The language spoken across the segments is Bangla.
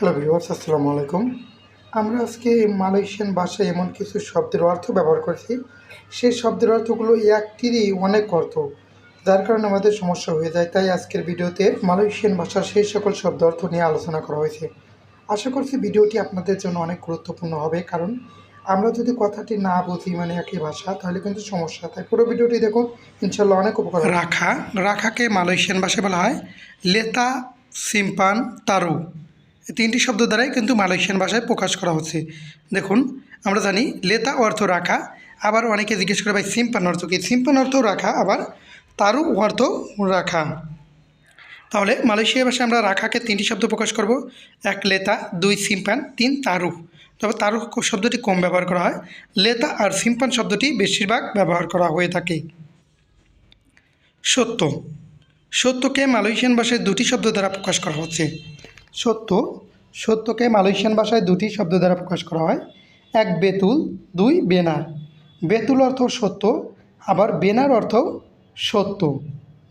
হ্যালো ভিউয়ার্স আসসালামু আলাইকুম। আমরা আজকে মালয়েশিয়ান ভাষায় এমন কিছু শব্দের অর্থ ব্যবহার করেছি। সেই শব্দের অর্থগুলো একটিরই অনেক অর্থ, যার কারণে আমাদের সমস্যা হয়ে যায়। তাই আজকের ভিডিওতে মালয়েশিয়ান ভাষার সেই সকল শব্দ অর্থ নিয়ে আলোচনা করা হয়েছে। আশা করছি ভিডিওটি আপনাদের জন্য অনেক গুরুত্বপূর্ণ হবে, কারণ আমরা যদি কথাটি না বুঝি মানে একই ভাষা, তাহলে কিন্তু সমস্যা। তাই পুরো ভিডিওটি দেখুন ইনশাল্লাহ অনেক উপকার রাখা, রাখাকে মালয়েশিয়ান ভাষায় বলা হয় লেতা, সিম্পান, তারু। তিনটি শব্দ দ্বারাই কিন্তু মালয়েশিয়ান ভাষায় প্রকাশ করা হচ্ছে। দেখুন, আমরা জানি লেতা অর্থ রাখা, আবার অনেকে জিজ্ঞেস করে, ভাই, সিম্পান অর্থ কি? সিম্পান অর্থ রাখা, আবার তারু অর্থ রাখা। তাহলে মালয়েশিয়া ভাষায় আমরা রাখাকে তিনটি শব্দ প্রকাশ করব। এক, লেতা, দুই, সিম্পান, তিন, তারু। তবে তারু শব্দটি কম ব্যবহার করা হয়। লেতা আর সিম্পান শব্দটি বেশিরভাগ ব্যবহার করা হয়ে থাকে। সত্য। সত্যকে মালয়েশিয়ান ভাষায় দুটি শব্দ দ্বারা প্রকাশ করা হচ্ছে। সত্য। সত্যকে মালয়েশিয়ান ভাষায় দুটি শব্দ দ্বারা প্রকাশ করা হয়। এক বেতুল, দুই বেনার। বেতুল অর্থ সত্য, আবার বেনার অর্থ সত্য।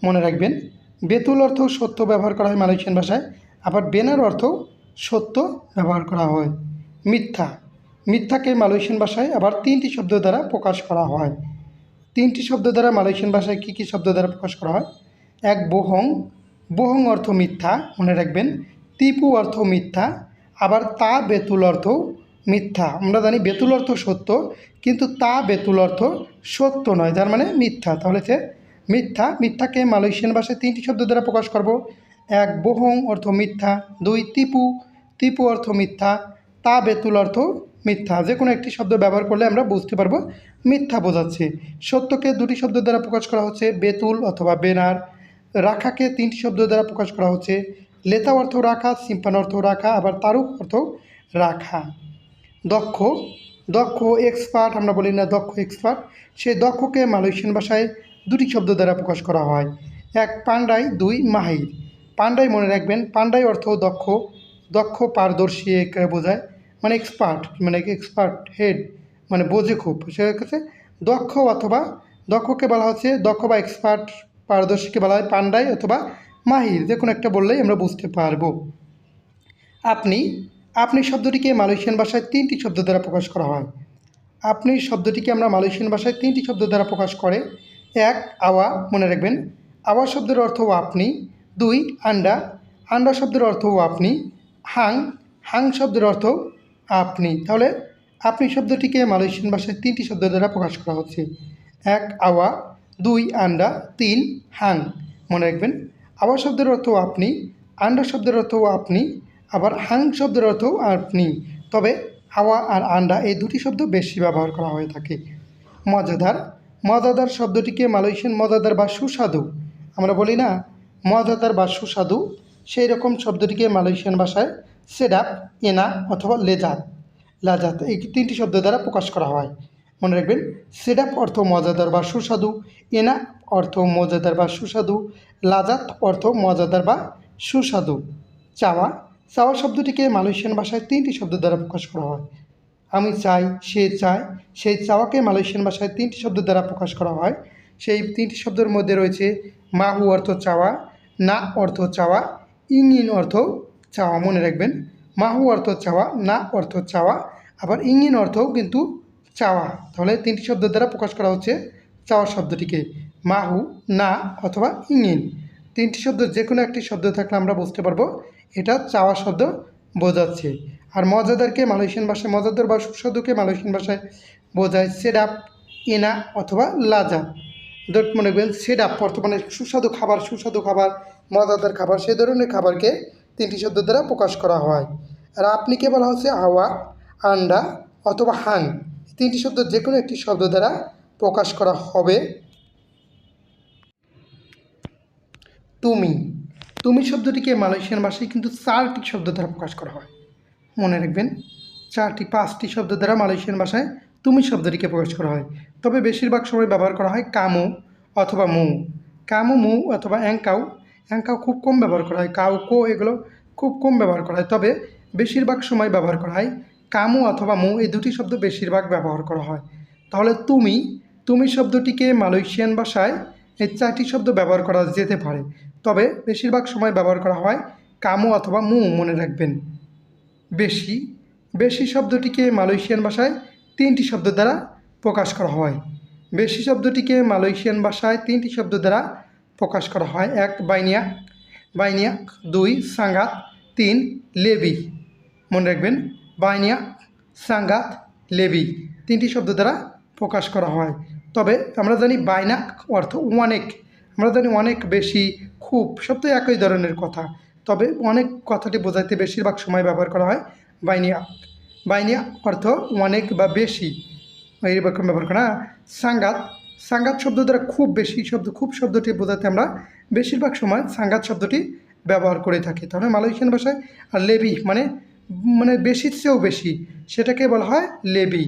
মনে রাখবেন, বেতুল অর্থ সত্য ব্যবহার করা হয় মালয়েশিয়ান ভাষায়, আবার বেনার অর্থ সত্য ব্যবহার করা হয়। মিথ্যা। মিথ্যাকে মালয়েশিয়ান ভাষায় আবার তিনটি শব্দ দ্বারা প্রকাশ করা হয়। তিনটি শব্দ দ্বারা মালয়েশিয়ান ভাষায় কী কী শব্দ দ্বারা প্রকাশ করা হয়? এক বহং। বহং অর্থ মিথ্যা। মনে রাখবেন তিপু অর্থ মিথ্যা, আবার তা বেতুল অর্থ মিথ্যা। আমরা জানি বেতুল অর্থ সত্য, কিন্তু তা বেতুল অর্থ সত্য নয়, যার মানে মিথ্যা। তাহলে সে মিথ্যা। মিথ্যাকে মালয়েশিয়ান ভাষায় তিনটি শব্দ দ্বারা প্রকাশ করব। এক, বহং অর্থ মিথ্যা। দুই তিপু তিপু অর্থ মিথ্যা। তা বেতুল অর্থ মিথ্যা। যে কোনো একটি শব্দ ব্যবহার করলে আমরা বুঝতে পারব মিথ্যা বোঝাচ্ছে। সত্যকে দুটি শব্দ দ্বারা প্রকাশ করা হচ্ছে বেতুল অথবা বেনার। রাখাকে তিনটি শব্দ দ্বারা প্রকাশ করা হচ্ছে লেতা অর্থ রাখা, সিম্পান অর্থ রাখা, আবার তারুক অর্থ রাখা। দক্ষ দক্ষ এক্সপার্ট আমরা বলি না দক্ষ এক্সপার্ট সেই দক্ষকে মালয়েশিয়ান ভাষায় দুটি শব্দ দ্বারা প্রকাশ করা হয়। এক পান্ডাই দুই, মাহির। পান্ডাই মনে রাখবেন পান্ডাই অর্থ দক্ষ দক্ষ পারদর্শী একে বোঝায় মানে এক্সপার্ট মানে এক্সপার্ট হেড মানে বোঝে খুব। সে কাছে দক্ষ অথবা দক্ষকে বলা হচ্ছে দক্ষ বা এক্সপার্ট পারদর্শীকে বলা হয় পান্ডাই অথবা মাহির, যে কোনো একটা বললেই আমরা বুঝতে পারব। আপনি আপনি শব্দটিকে মালয়েশিয়ান ভাষায় তিনটি শব্দ দ্বারা প্রকাশ করা হয়। আপনি শব্দটিকে আমরা মালয়েশিয়ান ভাষায় তিনটি শব্দ দ্বারা প্রকাশ করে। এক, আওয়া, মনে রাখবেন। আওয়া শব্দের অর্থ আপনি। দুই, আন্ডা। আন্ডা শব্দের অর্থ ও আপনি। হাং হাং শব্দের অর্থ আপনি। তাহলে আপনি শব্দটিকে মালয়েশিয়ান ভাষায় তিনটি শব্দ দ্বারা প্রকাশ করা হচ্ছে। এক, আওয়া। দুই, আন্ডা। তিন, হাং। মনে রাখবেন। আওয়া শব্দের অর্থ আপনি আন্ডা শব্দের অর্থ আপনি, আবার হাং শব্দের অর্থ আপনি। তবে হাওয়া আর আন্ডা এই দুটি শব্দ বেশি ব্যবহার করা হয়ে থাকে। মজাদার মজাদার শব্দটিকে মালয়েশিয়ান মজাদার বা সুস্বাদু, আমরা বলি না, মজাদার বা সুস্বাদু, সেই রকম শব্দটিকে মালয়েশিয়ান ভাষায় সেডাপ, এনা অথবা লেজাত। লাজাত এই তিনটি শব্দ দ্বারা প্রকাশ করা হয়। মনে রাখবেন সেডাপ অর্থ মজাদার বা সুস্বাদু এনা অর্থ মজাদার বা সুস্বাদু, লাজাত অর্থ মজাদার বা সুস্বাদু। চাওয়া চাওয়া শব্দটিকে মালয়েশিয়ান ভাষায় তিনটি শব্দ দ্বারা প্রকাশ করা হয়। আমি চাই, সে চায়, সেই চাওয়াকে মালয়েশিয়ান ভাষায় তিনটি শব্দ দ্বারা প্রকাশ করা হয়। সেই তিনটি শব্দের মধ্যে রয়েছে মাহু অর্থ চাওয়া, না অর্থ চাওয়া ইঞ্জিন অর্থ চাওয়া। মনে রাখবেন, মাহু অর্থ চাওয়া, না অর্থ চাওয়া। আবার ইঞ্জিন অর্থও কিন্তু চাওয়া। তাহলে তিনটি শব্দ দ্বারা প্রকাশ করা হচ্ছে চাওয়া শব্দটিকে। মাহু, না অথবা ইঞ্জিন তিনটি শব্দ যে কোনো একটি শব্দ থাকলে আমরা বুঝতে পারব এটা চাওয়া শব্দ বোঝাচ্ছে। আর মজাদারকে মালয়েশিয়ান ভাষায়, মজাদার বা সুস্বাদুকে মালয়েশিয়ান ভাষায় বোঝায় সেডাপ এনা অথবা লাজা। দট মনে করবেন সেডাপ বর্তমানে সুস্বাদু খাবার সুস্বাদু খাবার, মজাদার খাবার সেই ধরনের খাবারকে তিনটি শব্দ দ্বারা প্রকাশ করা হয়। আর আপনিকে বলা হচ্ছে? হাওয়া আন্ডা অথবা হাং তিনটি শব্দ যে কোনো একটি শব্দ দ্বারা প্রকাশ করা হবে। তুমি। তুমি শব্দটিকে মালয়েশিয়ান ভাষায় কিন্তু চারটি শব্দ দ্বারা প্রকাশ করা হয়। মনে রাখবেন, চারটি, পাঁচটি শব্দ দ্বারা মালয়েশিয়ান ভাষায় তুমি শব্দটিকে প্রকাশ করা হয়। তবে বেশিরভাগ সময় ব্যবহার করা হয় কামো অথবা মৌ। কামো, মৌ অথবা অ্যাংকাউ অ্যাংকাউ খুব কম ব্যবহার করা হয়। কাউ কো এগুলো খুব কম ব্যবহার করা হয়। তবে বেশিরভাগ সময় ব্যবহার করা হয় কামু অথবা মৌ এই দুটি শব্দ বেশিরভাগ ব্যবহার করা হয়। তাহলে তুমি তুমি শব্দটিকে মালয়েশিয়ান ভাষায় এই চারটি শব্দ ব্যবহার করা যেতে পারে। তবে বেশিরভাগ সময় ব্যবহার করা হয় কামু অথবা মু মনে রাখবেন। বেশি বেশি শব্দটিকে মালয়েশিয়ান ভাষায় তিনটি শব্দ দ্বারা প্রকাশ করা হয়। বেশি শব্দটিকে মালয়েশিয়ান ভাষায় তিনটি শব্দ দ্বারা প্রকাশ করা হয়। এক বাইনিয়াক বাইনিয়াক দুই, সাঙ্গাত, তিন, লেবি। মনে রাখবেন বাইনিয়াক সাঙ্গাত লেবি তিনটি শব্দ দ্বারা প্রকাশ করা হয়। তবে আমরা জানি বাইনাক অর্থ অনেক। আমরা জানি অনেক বেশি, খুব সব তো একই ধরনের কথা। তবে অনেক কথাটি বোঝাইতে বেশিরভাগ সময় ব্যবহার করা হয় বাইনিয়া বাইনিয়া অর্থ অনেক বা বেশি। এইরকম ব্যবহার করা সাঙ্গাত সাঙ্গাত শব্দ দ্বারা খুব বেশি শব্দ, খুব শব্দটি বোঝাতে আমরা বেশিরভাগ সময় সাঙ্গাত শব্দটি ব্যবহার করে থাকি। তাহলে মালয়েশিয়ান ভাষায় আর লেবি মানে মানে বেশির চেয়েও বেশি, সেটাকে বলা হয় লেবি।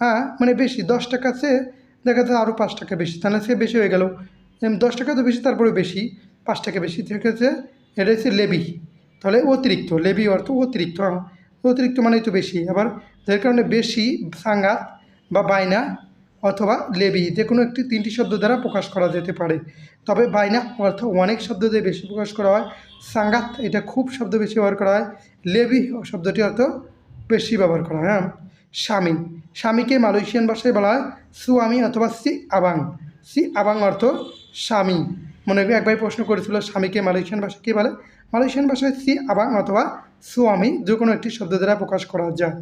হ্যাঁ মানে বেশি, দশ টাকা চেয়ে দেখা যাচ্ছে আরও পাঁচ টাকা বেশি, তাহলে সে বেশি হয়ে গেল। দশ টাকা তো বেশি তারপরে বেশি, পাঁচ টাকা বেশি থেকেছে এটা হচ্ছে লেবি। তাহলে অতিরিক্ত, লেবি অর্থ অতিরিক্ত হ্যাঁ। অতিরিক্ত মানেই তো বেশি। আবার যার কারণে বেশি সাঙ্গাত বা বায়না অথবা লেবি যে কোনো একটি তিনটি শব্দ দ্বারা প্রকাশ করা যেতে পারে। তবে বাইনা অর্থ অনেক শব্দ দিয়ে বেশি প্রকাশ করা হয়। সাঙ্গাত এটা খুব শব্দ বেশি ব্যবহার করা হয়। লেবি শব্দটি অর্থ বেশি ব্যবহার করা হয় হ্যাঁ। স্বামী স্বামীকে মালয়েশিয়ান ভাষায় বলা হয় সুয়ামি অথবা সি আবাং সি আবাং অর্থ স্বামী। মনে হয় এক ভাই প্রশ্ন করেছিল, স্বামীকে মালয়েশিয়ান ভাষায় কী বলে? মালয়েশিয়ান ভাষায় সি আবাং অথবা সুয়ামি যে কোনো একটি শব্দ দ্বারা প্রকাশ করা যায়।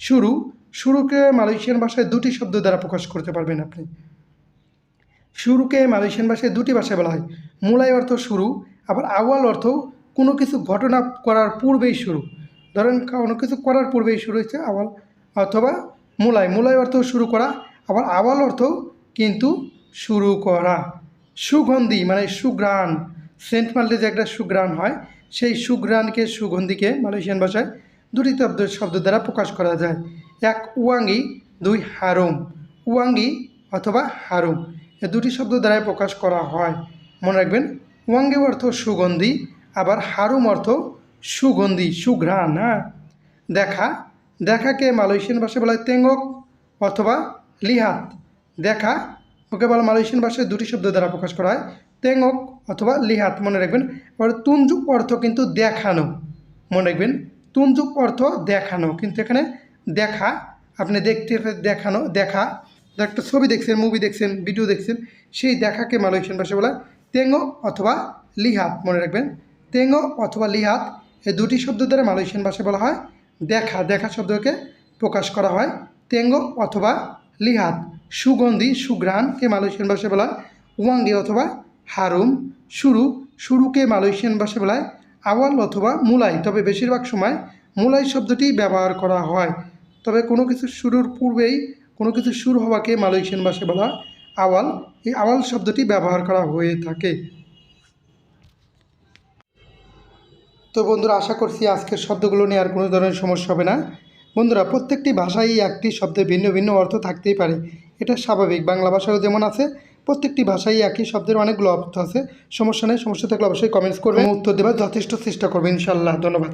শুরু শুরুকে মালয়েশিয়ান ভাষায় দুটি শব্দ দ্বারা প্রকাশ করতে পারবেন আপনি। শুরুকে মালয়েশিয়ান ভাষায় দুটি ভাষায় বলা হয়। মূলাই অর্থ শুরু, আবার আওয়াল অর্থ কোনো কিছু ঘটনা করার পূর্বেই শুরু। ধরেন কোনো কিছু করার পূর্বেই শুরু হয়েছে আওয়াল অথবা মূলাই। মূলাই অর্থ শুরু করা, আবার আওয়াল অর্থ কিন্তু শুরু করা। সুগন্ধি মানে সুগ্রাণ সেন্ট মারলে যে একটা সুগ্রাণ হয়। সেই সুগ্রাণকে সুগন্ধিকে মালয়েশিয়ান ভাষায় দুটি শব্দ শব্দ দ্বারা প্রকাশ করা যায়। এক উয়াঙ্গি, দুই হারুম। উয়াঙ্গি অথবা হারুম। এ দুটি শব্দ দ্বারাই প্রকাশ করা হয়। মনে রাখবেন ওয়াঙ্গি অর্থ সুগন্ধি, আবার হারুম অর্থ সুগন্ধি, সুঘ্রাণ হ্যাঁ? দেখা, দেখাকে মালয়েশিয়ান ভাষায় বলা হয় তেঙ্গক অথবা লিহাত। দেখা, ওকে বলা মালয়েশিয়ান ভাষায় দুটি শব্দ দ্বারা প্রকাশ করা হয়, তেঙ্গক অথবা লিহাত। মনে রাখবেন, এবার তুনজুক অর্থ কিন্তু দেখানো। মনে রাখবেন তুনজুক অর্থ দেখানো। কিন্তু এখানে দেখা, আপনি দেখতে দেখানো, দেখা। একটা ছবি দেখছেন মুভি দেখছেন ভিডিও দেখছেন, সেই দেখাকে মালয়েশিয়ান ভাষায় বলা তেঙ্গো অথবা লিহাত মনে রাখবেন। তেঙ্গো অথবা লিহাত এই দুটি শব্দ দ্বারা মালয়েশিয়ান ভাষায় বলা হয়। দেখা দেখা শব্দকে প্রকাশ করা হয়। তেঙ্গো অথবা লিহাত, সুগন্ধি, সুঘ্রাণকে মালয়েশিয়ান ভাষায় বলা হয়। ওয়াঙ্গি অথবা হারুম শুরু শুরুকে মালয়েশিয়ান ভাষায় বলা হয়। আওয়াল অথবা মুলাই, তবে বেশিরভাগ সময় মুলাই শব্দটি ব্যবহার করা হয়। তবে কোনো কিছু শুরুর পূর্বেই কোনো কিছু শুরু হওয়াকে মালয়েশিয়ান ভাষায় বলা আওয়াল, এই আওয়াল শব্দটি ব্যবহার করা হয়ে থাকে। তো বন্ধুরা, আশা করছি আজকের শব্দগুলো নিয়ে আর কোনো ধরনের সমস্যা হবে না। বন্ধুরা, প্রত্যেকটি ভাষায় একটি শব্দে ভিন্ন ভিন্ন অর্থ থাকতেই পারে। এটা স্বাভাবিক। বাংলা ভাষায়ও যেমন আছে, প্রত্যেকটি ভাষায় একই শব্দের অনেকগুলো অর্থ আছে। সমস্যা নেই, সমস্যা থাকলে অবশ্যই কমেন্টস করবেন। উত্তর দেওয়ার যথেষ্ট চেষ্টা করবেন ইনশাল্লাহ ধন্যবাদ।